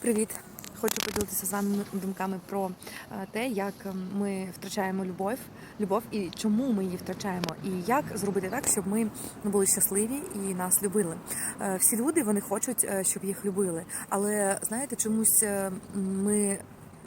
Привіт! Хочу поділитися з вами думками про е, те, як ми втрачаємо любов, любов і чому ми її втрачаємо, і як зробити так, щоб ми були щасливі і нас любили. Е, Всі люди вони хочуть, е, щоб їх любили, але знаєте, чомусь ми.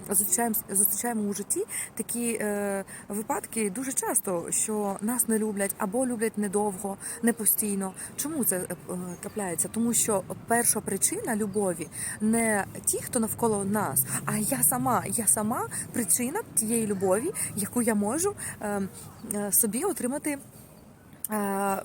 Зустрічаємо, зустрічаємо у житті такі е, випадки дуже часто, що нас не люблять або люблять недовго, не постійно. Чому це е, трапляється? Тому що перша причина любові не ті, хто навколо нас, а я сама. Я сама причина тієї любові, яку я можу е, е, собі отримати е,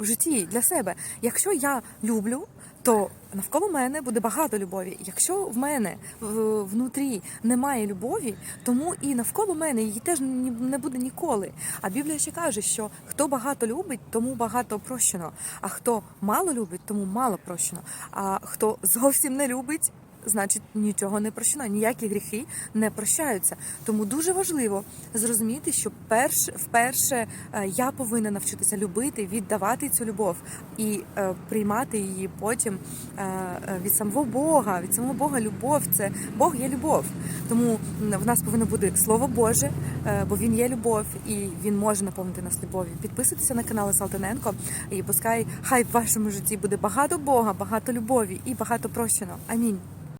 в житті для себе. Якщо я люблю, то навколо мене буде багато любові. Якщо в мене в- внутрі немає любові, тому і навколо мене її теж не буде ніколи. А Біблія ще каже, що хто багато любить, тому багато прощено. А хто мало любить, тому мало прощено. А хто зовсім не любить. Значить, нічого не прощено, ніякі гріхи не прощаються. Тому дуже важливо зрозуміти, що перш, вперше е, я повинна навчитися любити, віддавати цю любов і е, приймати її потім е, е, від самого Бога. Від самого Бога любов це Бог є любов. Тому в нас повинно бути Слово Боже, е, бо Він є любов і Він може наповнити нас любов'ю. Підписуйтеся на канал Салтаненко і пускай хай в вашому житті буде багато Бога, багато любові і багато прощено. Амінь.